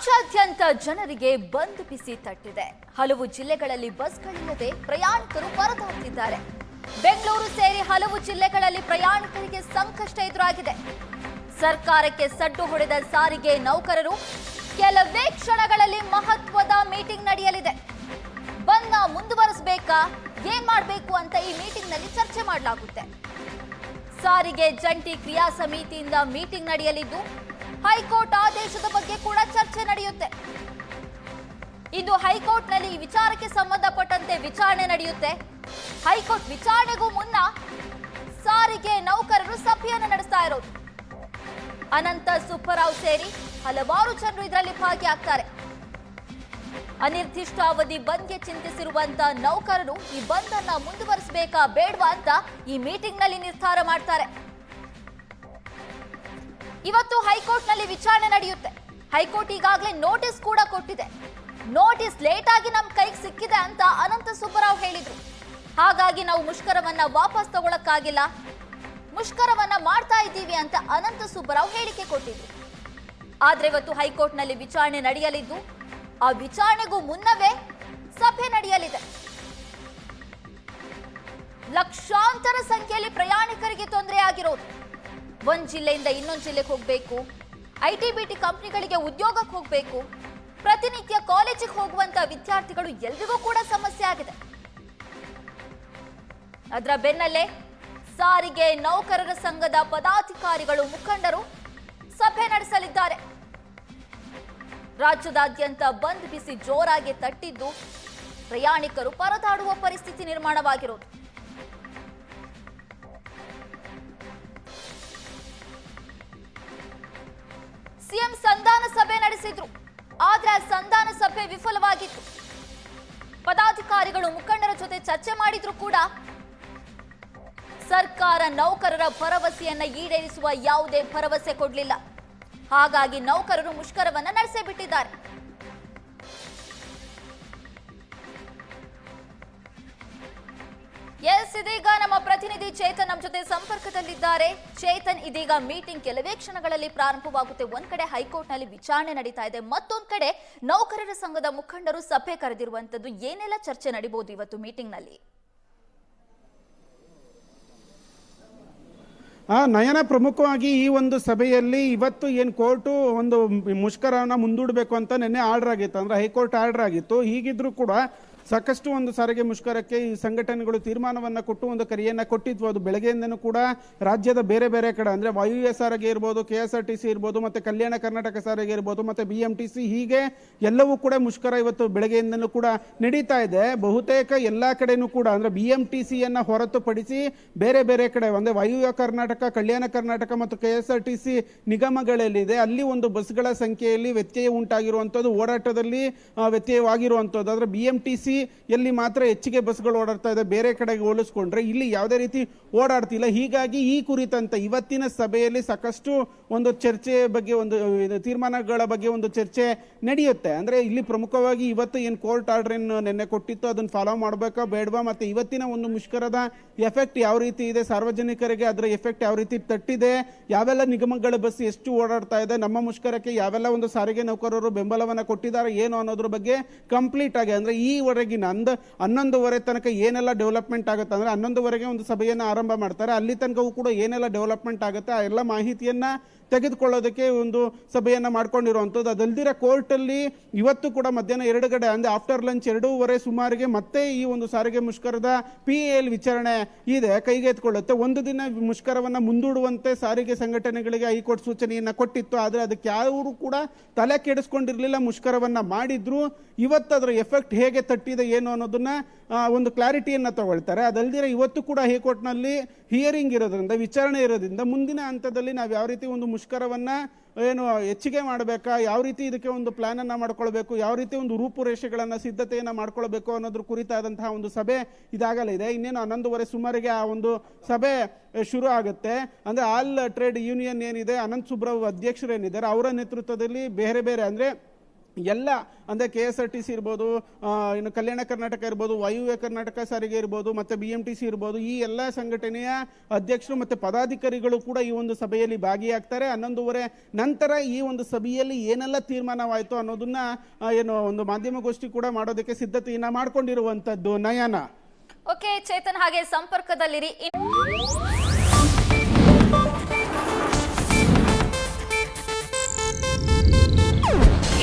ರಾಜ್ಯಾದ್ಯಂತ ಜನರಿಗೆ ಬಂದ್ ಬಿಸಿ ತಟ್ಟಿದೆ. ಹಲವು ಜಿಲ್ಲೆಗಳಲ್ಲಿ ಬಸ್ಗಳಿಲ್ಲದೆ ಪ್ರಯಾಣಿಕರು ಪರದಾಡ್ತಿದ್ದಾರೆ ಬೆಂಗಳೂರು ಸೇರಿ ಹಲವು ಜಿಲ್ಲೆಗಳಲ್ಲಿ ಪ್ರಯಾಣಿಕರಿಗೆ ಸಂಕಷ್ಟ ಎದುರಾಗಿದೆ. ಸರ್ಕಾರಕ್ಕೆ ಸಡ್ಡು ಹೊಡೆದ ಸಾರಿಗೆ ನೌಕರರು ಕೆಲವೇ ಕ್ಷಣಗಳಲ್ಲಿ ಮಹತ್ವದ ಮೀಟಿಂಗ್ ನಡೆಯಲಿದೆ. ಬಂದ್ನ ಮುಂದುವರಿಸಬೇಕಾ, ಏನ್ ಮಾಡಬೇಕು ಅಂತ ಈ ಮೀಟಿಂಗ್ನಲ್ಲಿ ಚರ್ಚೆ ಮಾಡಲಾಗುತ್ತೆ. ಸಾರಿಗೆ ಜಂಟಿ ಕ್ರಿಯಾ ಸಮಿತಿಯಿಂದ ಮೀಟಿಂಗ್ ನಡೆಯಲಿದ್ದು, ಹೈಕೋರ್ಟ್ ಆದೇಶದ ಬಗ್ಗೆ ಕೂಡ ಚರ್ಚೆ ನಡೆಯುತ್ತೆ. ಇಂದು ಹೈಕೋರ್ಟ್ನಲ್ಲಿ ಈ ವಿಚಾರಕ್ಕೆ ಸಂಬಂಧಪಟ್ಟಂತೆ ವಿಚಾರಣೆ ನಡೆಯುತ್ತೆ. ಹೈಕೋರ್ಟ್ ವಿಚಾರಣೆಗೂ ಮುನ್ನ ಸಾರಿಗೆ ನೌಕರರು ಸಭೆಯನ್ನು ನಡೆಸ್ತಾ ಇರೋದು. ಅನಂತ ಸುಬ್ಬರಾವ್ ಸೇರಿ ಹಲವಾರು ಜನರು ಇದರಲ್ಲಿ ಭಾಗಿಯಾಗ್ತಾರೆ. ಅನಿರ್ದಿಷ್ಟಾವಧಿ ಬಂದ್ಗೆ ಚಿಂತಿಸಿರುವಂತ ನೌಕರರು ಈ ಬಂದ್ ಅನ್ನ ಮುಂದುವರಿಸಬೇಕಾ ಬೇಡವಾ ಅಂತ ಈ ಮೀಟಿಂಗ್ನಲ್ಲಿ ನಿರ್ಧಾರ ಮಾಡ್ತಾರೆ. ಇವತ್ತು ಹೈಕೋರ್ಟ್ನಲ್ಲಿ ವಿಚಾರಣೆ ನಡೆಯುತ್ತೆ. ಹೈಕೋರ್ಟ್ ಈಗಾಗಲೇ ನೋಟಿಸ್ ಕೂಡ ಕೊಟ್ಟಿದೆ. ನೋಟಿಸ್ ಲೇಟ್ ಆಗಿ ನಮ್ ಕೈಗೆ ಸಿಕ್ಕಿದೆ ಅಂತ ಅನಂತ ಸುಬ್ಬರಾವ್ ಹೇಳಿದ್ರು. ಹಾಗಾಗಿ ನಾವು ಮುಷ್ಕರವನ್ನ ವಾಪಸ್ ತಗೊಳಕ್ಕಾಗಿಲ್ಲ. ಮುಷ್ಕರವನ್ನ ಮಾಡ್ತಾ ಇದ್ದೀವಿ ಅಂತ ಅನಂತ ಸುಬ್ಬರಾವ್ ಹೇಳಿಕೆ ಕೊಟ್ಟಿದ್ರು. ಆದ್ರೆ ಇವತ್ತು ಹೈಕೋರ್ಟ್ನಲ್ಲಿ ವಿಚಾರಣೆ ನಡೆಯಲಿದ್ದು, ಆ ವಿಚಾರಣೆಗೂ ಮುನ್ನವೇ ಸಭೆ ನಡೆಯಲಿದೆ. ಲಕ್ಷಾಂತರ ಸಂಖ್ಯೆಯಲ್ಲಿ ಪ್ರಯಾಣಿಕರಿಗೆ ತೊಂದರೆ ಆಗಿರೋದು. ಒಂದ್ ಜಿಲ್ಲೆಯಿಂದ ಇನ್ನೊಂದು ಜಿಲ್ಲೆಗೆ ಹೋಗ್ಬೇಕು ಐ ಟಿ ಬಿ ಟಿ ಕಂಪ್ನಿಗಳಿಗೆ ಉದ್ಯೋಗಕ್ಕೆ ಹೋಗ್ಬೇಕು. ಪ್ರತಿನಿತ್ಯ ಕಾಲೇಜಿಗೆ ಹೋಗುವಂತ ವಿದ್ಯಾರ್ಥಿಗಳು ಎಲ್ರಿಗೂ ಕೂಡ ಸಮಸ್ಯೆ ಆಗಿದೆ. ಅದರ ಬೆನ್ನಲ್ಲೇ ಸಾರಿಗೆ ನೌಕರರ ಸಂಘದ ಪದಾಧಿಕಾರಿಗಳು ಮುಖಂಡರು ಸಭೆ ನಡೆಸಲಿದ್ದಾರೆ. ರಾಜ್ಯದಾದ್ಯಂತ ಬಂದ್ ಬಿಸಿ ಜೋರಾಗಿ ತಟ್ಟಿದ್ದು ಪ್ರಯಾಣಿಕರು ಪರದಾಡುವ ಪರಿಸ್ಥಿತಿ ನಿರ್ಮಾಣವಾಗಿರೋದು. ಪದಾಧಿಕಾರಿಗಳು ಮುಖಂಡರ ಜೊತೆ ಚರ್ಚೆ ಮಾಡಿದ್ರು ಕೂಡ ಸರ್ಕಾರ ನೌಕರರ ಭರವಸೆಯನ್ನ ಈಡೇರಿಸುವ ಯಾವುದೇ ಭರವಸೆ ಕೊಡಲಿಲ್ಲ. ಹಾಗಾಗಿ ನೌಕರರು ಮುಷ್ಕರವನ್ನ ನಡೆಸೇ ಬಿಟ್ಟಿದ್ದಾರೆ. ಎಸ್, ಇದೀಗ ನಮ್ಮ ಪ್ರತಿನಿಧಿ ಚೇತನ್ ನಮ್ಮ ಜೊತೆ ಸಂಪರ್ಕದಲ್ಲಿದ್ದಾರೆ. ಚೇತನ್, ಇದೀಗ ಮೀಟಿಂಗ್ ಕೆಲವೇ ಕ್ಷಣಗಳಲ್ಲಿ ಪ್ರಾರಂಭವಾಗುತ್ತೆ. ಒಂದ್ ಕಡೆ ಹೈಕೋರ್ಟ್ನಲ್ಲಿ ವಿಚಾರಣೆ ನಡೀತಾ ಇದೆ. ಮತ್ತೊಂದ್ ಕಡೆ ನೌಕರರ ಸಂಘದ ಮುಖಂಡರು ಸಭೆ ಕರೆದಿರುವಂತದ್ದು ಏನೆಲ್ಲ ಚರ್ಚೆ ನಡೀಬಹುದು ಇವತ್ತು ಮೀಟಿಂಗ್ನಲ್ಲಿ ನಯನ ಪ್ರಮುಖವಾಗಿ ಈ ಒಂದು ಸಭೆಯಲ್ಲಿ ಇವತ್ತು ಏನು ಕೋರ್ಟು ಒಂದು ಮುಷ್ಕರನ ಮುಂದೂಡಬೇಕು ಅಂತ ನಿನ್ನೆ ಆರ್ಡರ್ ಆಗಿತ್ತು. ಅಂದ್ರೆ ಹೈಕೋರ್ಟ್ ಆರ್ಡರ್ ಆಗಿತ್ತು. ಹೀಗಿದ್ರೂ ಕೂಡ ಸಾಕಷ್ಟು ಒಂದು ಸಾರಿಗೆ ಮುಷ್ಕರಕ್ಕೆ ಈ ಸಂಘಟನೆಗಳು ತೀರ್ಮಾನವನ್ನು ಕೊಟ್ಟು ಒಂದು ಕರೆಯನ್ನು ಕೊಟ್ಟಿದ್ವು. ಅದು ಬೆಳಗ್ಗೆಯಿಂದನೂ ಕೂಡ ರಾಜ್ಯದ ಬೇರೆ ಬೇರೆ ಕಡೆ, ಅಂದರೆ ವಾಯುವ್ಯ ಸಾರಿಗೆ ಇರ್ಬೋದು K S R T C ಇರ್ಬೋದು, ಮತ್ತು ಕಲ್ಯಾಣ ಕರ್ನಾಟಕ ಸಾರಿಗೆ ಇರ್ಬೋದು, ಮತ್ತು ಬಿ ಎಂ ಟಿ ಸಿ ಹೀಗೆ ಎಲ್ಲವೂ ಕೂಡ ಮುಷ್ಕರ ಇವತ್ತು ಬೆಳಗ್ಗೆಯಿಂದನೂ ಕೂಡ ನಡೀತಾ ಇದೆ. ಬಹುತೇಕ ಎಲ್ಲ ಕಡೆನೂ ಕೂಡ, ಅಂದರೆ ಬಿ ಎಂ ಟಿ ಸಿಯನ್ನು ಹೊರತುಪಡಿಸಿ ಬೇರೆ ಬೇರೆ ಕಡೆ, ಅಂದರೆ ವಾಯು ಕರ್ನಾಟಕ, ಕಲ್ಯಾಣ ಕರ್ನಾಟಕ ಮತ್ತು K S R T C ನಿಗಮಗಳಲ್ಲಿದೆ. ಅಲ್ಲಿ ಒಂದು ಬಸ್ಗಳ ಸಂಖ್ಯೆಯಲ್ಲಿ ವ್ಯತ್ಯಯ ಉಂಟಾಗಿರುವಂಥದ್ದು, ಓಡಾಟದಲ್ಲಿ ವ್ಯತ್ಯಯವಾಗಿರುವಂಥದ್ದು. ಆದರೆ ಬಿ ಎಂ ಟಿ ಸಿ ಎಲ್ಲಿ ಮಾತ್ರ ಹೆಚ್ಚಿಗೆ ಬಸ್ಗಳು ಓಡಾಡ್ತಾ ಇದೆ, ಬೇರೆ ಕಡೆಗೆ ಹೋಲಿಸ್ಕೊಂಡ್ರೆ ಇಲ್ಲಿ ಯಾವುದೇ ರೀತಿ ಓಡಾಡ್ತಿಲ್ಲ. ಹೀಗಾಗಿ ಈ ಕುರಿತಂತೆ ಇವತ್ತಿನ ಸಭೆಯಲ್ಲಿ ಸಾಕಷ್ಟು ಒಂದು ಚರ್ಚೆ ಬಗ್ಗೆ ಒಂದು ತೀರ್ಮಾನಗಳ ಬಗ್ಗೆ ಒಂದು ಚರ್ಚೆ ನಡೆಯುತ್ತೆ. ಅಂದ್ರೆ ಇಲ್ಲಿ ಪ್ರಮುಖವಾಗಿ ಇವತ್ತು ಏನು ಕೋರ್ಟ್ ಆರ್ಡರ್ ಏನು ನಿನ್ನೆ ಕೊಟ್ಟಿತ್ತು, ಅದನ್ನು ಫಾಲೋ ಮಾಡಬೇಕಾ ಬೇಡವಾ? ಮತ್ತೆ ಇವತ್ತಿನ ಒಂದು ಮುಷ್ಕರದ ಎಫೆಕ್ಟ್ ಯಾವ ರೀತಿ ಇದೆ? ಸಾರ್ವಜನಿಕರಿಗೆ ಅದರ ಎಫೆಕ್ಟ್ ಯಾವ ರೀತಿ ತಟ್ಟಿದೆ? ಯಾವೆಲ್ಲ ನಿಗಮಗಳ ಬಸ್ ಎಷ್ಟು ಓಡಾಡ್ತಾ ಇದೆ? ನಮ್ಮ ಮುಷ್ಕರಕ್ಕೆ ಯಾವೆಲ್ಲ ಒಂದು ಸಾರಿಗೆ ನೌಕರರು ಬೆಂಬಲವನ್ನ ಕೊಟ್ಟಿದ್ದಾರೆ, ಏನು ಅನ್ನೋದ್ರ ಬಗ್ಗೆ ಕಂಪ್ಲೀಟ್ ಆಗಿ, ಅಂದ್ರೆ ಈವರೆಗಿನ ಅಂದ ಹನ್ನೊಂದುವರೆ ತನಕ ಏನೆಲ್ಲ ಡೆವಲಪ್ಮೆಂಟ್ ಆಗುತ್ತೆ ಅಂದ್ರೆ ಹನ್ನೊಂದುವರೆಗೆ ಒಂದು ಸಭೆಯನ್ನು ಆರಂಭ ಮಾಡ್ತಾರೆ. ಅಲ್ಲಿ ತನಕವೂ ಕೂಡ ಏನೆಲ್ಲ ಡೆವಲಪ್ಮೆಂಟ್ ಆಗುತ್ತೆ, ಆ ಎಲ್ಲ ಮಾಹಿತಿಯನ್ನ ತೆಗೆದುಕೊಳ್ಳೋದಕ್ಕೆ ಒಂದು ಸಭೆಯನ್ನ ಮಾಡ್ಕೊಂಡಿರುವಂಥದ್ದು. ಅದಲ್ದಿರ ಕೋರ್ಟಲ್ಲಿ ಇವತ್ತು ಕೂಡ ಮಧ್ಯಾಹ್ನ ಎರಡು ಗಡೆ ಅಂದ್ರೆ ಆಫ್ಟರ್ ಲಂಚ್ ಎರಡೂವರೆ ಸುಮಾರಿಗೆ ಮತ್ತೆ ಈ ಒಂದು ಸಾರಿಗೆ ಮುಷ್ಕರದ ಪಿ ಎಲ್ ವಿಚಾರಣೆ ಇದೆ ಕೈಗೆತ್ಕೊಳ್ಳುತ್ತೆ ಒಂದು ದಿನ ಮುಷ್ಕರವನ್ನ ಮುಂದೂಡುವಂತೆ ಸಾರಿಗೆ ಸಂಘಟನೆಗಳಿಗೆ ಹೈಕೋರ್ಟ್ ಸೂಚನೆಯನ್ನ ಕೊಟ್ಟಿತ್ತು. ಆದರೆ ಅದಕ್ಕೆ ಯಾರು ಕೂಡ ತಲೆ ಕೆಡಿಸ್ಕೊಂಡಿರಲಿಲ್ಲ ಮುಷ್ಕರವನ್ನ ಮಾಡಿದ್ರು. ಇವತ್ತು ಅದರ ಎಫೆಕ್ಟ್ ಹೇಗೆ ತಟ್ಟಿದೆ ಏನು ಅನ್ನೋದನ್ನ ಒಂದು ಕ್ಲಾರಿಟಿಯನ್ನು ತಗೊಳ್ತಾರೆ. ಅದಲ್ದಿರ ಇವತ್ತು ಕೂಡ ಹೈಕೋರ್ಟ್ನಲ್ಲಿ ಹಿಯರಿಂಗ್ ಇರೋದ್ರಿಂದ, ವಿಚಾರಣೆ ಇರೋದ್ರಿಂದ ಮುಂದಿನ ಹಂತದಲ್ಲಿ ನಾವು ಯಾವ ರೀತಿ ಒಂದು ಮುಷ್ಕರವನ್ನ, ಏನು, ಹೆಚ್ಚಿಗೆ ಮಾಡಬೇಕಾ, ಯಾವ ರೀತಿ ಇದಕ್ಕೆ ಒಂದು ಪ್ಲಾನ್ ಅನ್ನ ಮಾಡ್ಕೊಳ್ಬೇಕು, ಯಾವ ರೀತಿ ಒಂದು ರೂಪುರೇಷೆಗಳನ್ನು, ಸಿದ್ಧತೆಯನ್ನ ಮಾಡ್ಕೊಳ್ಬೇಕು ಅನ್ನೋದ್ರ ಕುರಿತಾದಂತಹ ಒಂದು ಸಭೆ ಇದಾಗಲಿದೆ ಇನ್ನೇನು ಹನ್ನೊಂದುವರೆ ಸುಮಾರಿಗೆ ಆ ಒಂದು ಸಭೆ ಶುರು ಆಗುತ್ತೆ. ಅಂದ್ರೆ ಆಲ್ ಟ್ರೇಡ್ ಯೂನಿಯನ್ ಏನಿದೆ, ಅನಂತ್ ಸುಬ್ರವ್ ಅಧ್ಯಕ್ಷರೇನಿದ್ದಾರೆ, ಅವರ ನೇತೃತ್ವದಲ್ಲಿ ಬೇರೆ ಬೇರೆ ಅಂದ್ರೆ ಎಲ್ಲ, ಅಂದರೆ K S R T C ಇರ್ಬೋದು ಇನ್ನು ಕಲ್ಯಾಣ ಕರ್ನಾಟಕ ಇರ್ಬೋದು ವಾಯುವ್ಯ ಕರ್ನಾಟಕ ಸಾರಿಗೆ ಇರ್ಬೋದು, ಮತ್ತು ಬಿ ಎಂ ಟಿ ಸಿ ಇರ್ಬೋದು, ಈ ಎಲ್ಲ ಸಂಘಟನೆಯ ಅಧ್ಯಕ್ಷರು ಮತ್ತು ಪದಾಧಿಕಾರಿಗಳು ಕೂಡ ಈ ಒಂದು ಸಭೆಯಲ್ಲಿ ಭಾಗಿಯಾಗ್ತಾರೆ. ಹನ್ನೊಂದುವರೆ ನಂತರ ಈ ಒಂದು ಸಭೆಯಲ್ಲಿ ಏನೆಲ್ಲ ತೀರ್ಮಾನವಾಯಿತು ಅನ್ನೋದನ್ನ ಏನು, ಒಂದು ಮಾಧ್ಯಮಗೋಷ್ಠಿ ಕೂಡ ಮಾಡೋದಕ್ಕೆ ಸಿದ್ಧತೆಯನ್ನು ಮಾಡಿಕೊಂಡಿರುವಂಥದ್ದು ನಯನ. ಓಕೆ, ಚೇತನ್ ಹಾಗೆ ಸಂಪರ್ಕದಲ್ಲಿರಿ.